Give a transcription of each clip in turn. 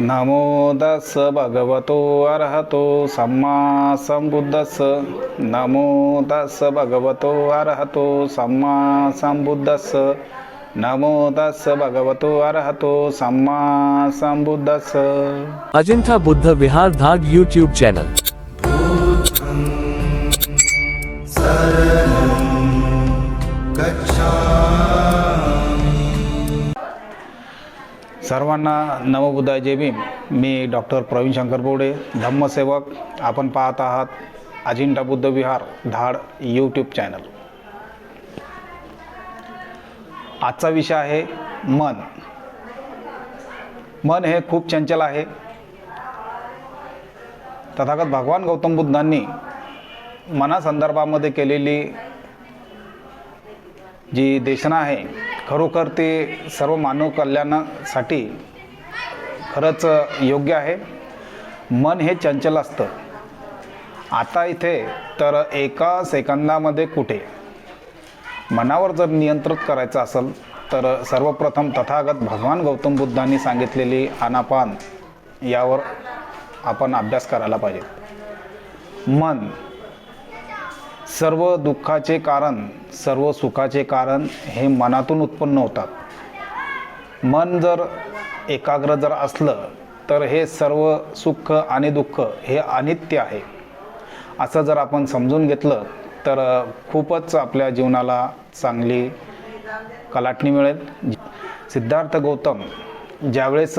नमो दस भगवतो अर्हतो सम्मा संबुद्धस्स नमो दस भगवतो अर्हतो सम्मा संबुद्धस्स नमो दस भगवतो अर्हतो सम्मा संबुद्धस्स अजिंठा बुद्ध विहार धाग यूट्यूब चॅनल सर्वांना नवबुद्धाय जय भीम. मी डॉक्टर प्रवीण शंकर बोडे धम्मसेवक. आपण पाहत आहात अजिंठा बुद्ध विहार धाड यूट्यूब चॅनल आजचा विषय आहे मन. मन हे खूप चंचल आहे. तथागत भगवान गौतम बुद्धांनी मनासंदर्भामध्ये केलेली जी देशना आहे खरोखर ते सर्व मानव कल्याणासाठी खरंच योग्य आहे. मन हे चंचल असतं. आता इथे तर एका सेकंदामध्ये कुठे? मनावर जर नियंत्रित करायचं असेल तर सर्वप्रथम तथागत भगवान गौतम बुद्धांनी सांगितलेली आनापान यावर आपण अभ्यास करायला पाहिजे. मन सर्व दुःखाचे कारण सर्व सुखाचे कारण हे मनातून उत्पन्न होतात. मन जर एकाग्र जर असलं तर हे सर्व सुख आणि दुःख हे अनित्य आहे. असं जर आपण समजून घेतलं तर खूपच आपल्या जीवनाला चांगली कलाटणी मिळेल. सिद्धार्थ गौतम ज्यावेळेस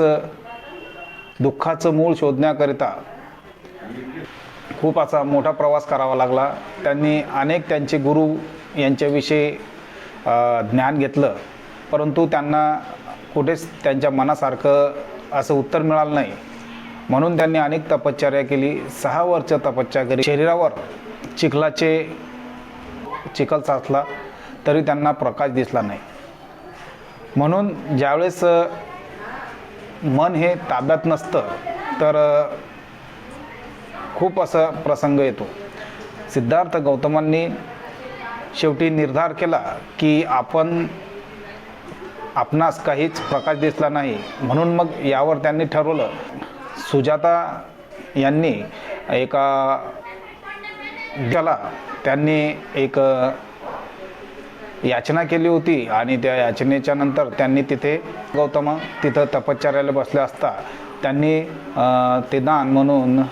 दुःखाचं मूळ शोधण्याकरिता खूप असा मोठा प्रवास करावा लागला. त्यांनी अनेक त्यांचे गुरु यांच्याविषयी ज्ञान घेतलं. परंतु त्यांना कुठेच त्यांच्या मनासारखं असं उत्तर मिळालं नाही. म्हणून त्यांनी अनेक तपश्चर्या केली. सहा वर्ष तपश्चर्या केली. शरीरावर चिखलाचे चिखल साचला तरी त्यांना प्रकाश दिसला नाही. म्हणून ज्यावेळेस मन हे ताब्यात नसतं तर खूप असा प्रसंग येतो. सिद्धार्थ गौतमांनी शेवटी निर्धार केला की आपण आपणास काहीच प्रकाश दिसला नाही. म्हणून मग यावर त्यांनी ठरवलं. सुजाता यांनी एका त्याला त्यांनी एक याचना केली होती आणि त्या याचनेच्या नंतर त्यांनी तिथे गौतम तिथं तपश्चर्याला बसले असता त्यांनी ते दान म्हणून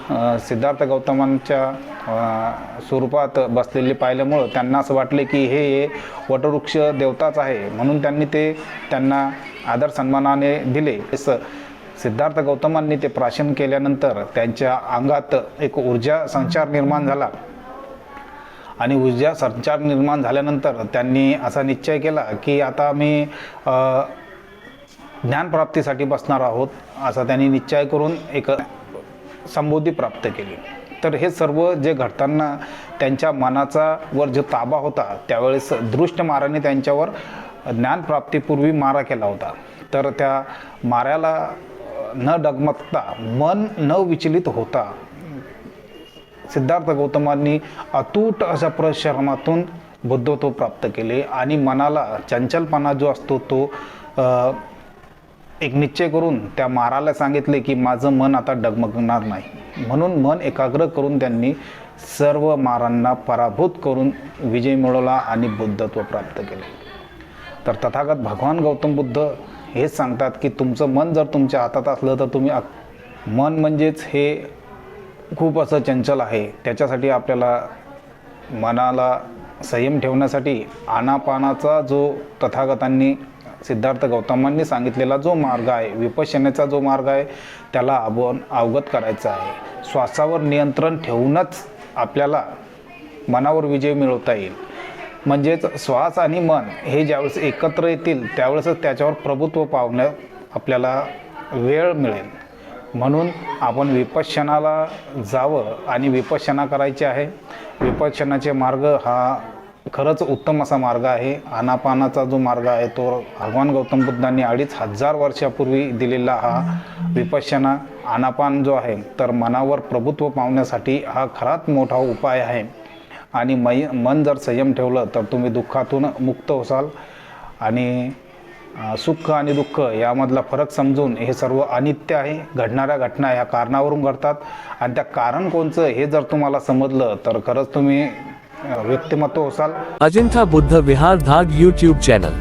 सिद्धार्थ गौतमांच्या स्वरूपात बसलेले पाहिल्यामुळं त्यांना असं वाटले की हे वटवृक्ष देवताच आहे. म्हणून त्यांनी ते त्यांना आदर सन्मानाने दिले. असं सिद्धार्थ गौतमांनी ते प्राशन केल्यानंतर त्यांच्या अंगात एक ऊर्जा संचार निर्माण झाला. आणि ऊर्जा संचार निर्माण झाल्यानंतर त्यांनी असा निश्चय केला की आता मी ज्ञानप्राप्तीसाठी बसणार आहोत असा त्यांनी निश्चय करून एक संबोधी प्राप्त केली. तर हे सर्व जे घडताना त्यांच्या मनाचा वर जो ताबा होता त्यावेळेस दृष्ट माराने त्यांच्यावर ज्ञानप्राप्तीपूर्वी मारा केला होता. तर त्या माऱ्याला न डगमगता मन न विचलित होता. सिद्धार्थ गौतमांनी अतूट अशा प्रश्रमातून बुद्धत्व प्राप्त केले आणि मनाला चंचलपणा जो असतो तो एक निश्चय करून त्या माराला सांगितले की माझं मन आता डगमगणार नाही. म्हणून मन एकाग्र करून त्यांनी सर्व मारांना पराभूत करून विजय मिळवला आणि बुद्धत्व प्राप्त केले. तर तथागत भगवान गौतम बुद्ध हेच सांगतात की तुमचं मन जर तुमच्या हातात असलं तर तुम्ही मन म्हणजेच हे खूप असं चंचल आहे. त्याच्यासाठी आपल्याला मनाला संयम ठेवण्यासाठी आनापानाचा जो तथागतांनी सिद्धार्थ गौतमांनी सांगितलेला जो मार्ग आहे विपशनेचा जो मार्ग आहे त्याला आपण अवगत करायचा आहे. श्वासावर नियंत्रण ठेवूनच आपल्याला मनावर विजय मिळवता येईल. म्हणजेच श्वास आणि मन हे ज्यावेळेस एकत्र येतील त्यावेळेसच त्याच्यावर प्रभुत्व पावणं आपल्याला वेळ मिळेल. म्हणून आपण विपशनाला जावं आणि विपशना करायची आहे. विपशनाचे मार्ग हा खरंच उत्तम असा मार्ग आहे. आनापानाचा जो मार्ग आहे तो भगवान गौतम बुद्धांनी अडीच हजार वर्षापूर्वी दिलेला हा विपश्यना आनापान जो आहे तर मनावर प्रभुत्व पावण्यासाठी हा खराच मोठा उपाय आहे. आणि मै मन जर संयम ठेवलं तर तुम्ही दुःखातून मुक्त होसाल. आणि सुख आणि दुःख यामधला फरक समजून हे सर्व अनित्य आहे घडणाऱ्या घटना ह्या कारणावरून घडतात. आणि त्या कारण कोणचं हे जर तुम्हाला समजलं तर खरंच तुम्ही व्यक्तिमत्व होसाल अजिंठा बुद्ध विहार धाग यूट्यूब चॅनल